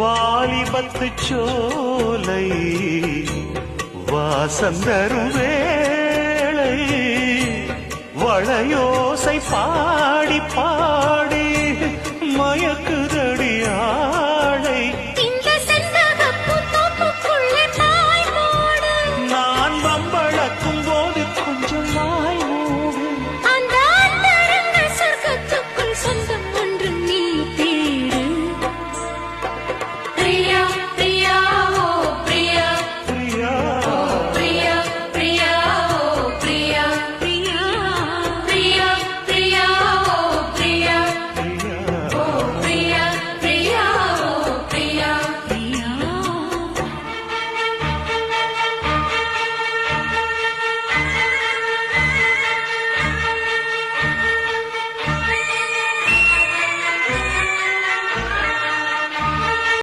வாலிபத்து சோலை வாசந்தரும் வேளை வளையோசை பாடி பாடி மயக்குதடியா Maria.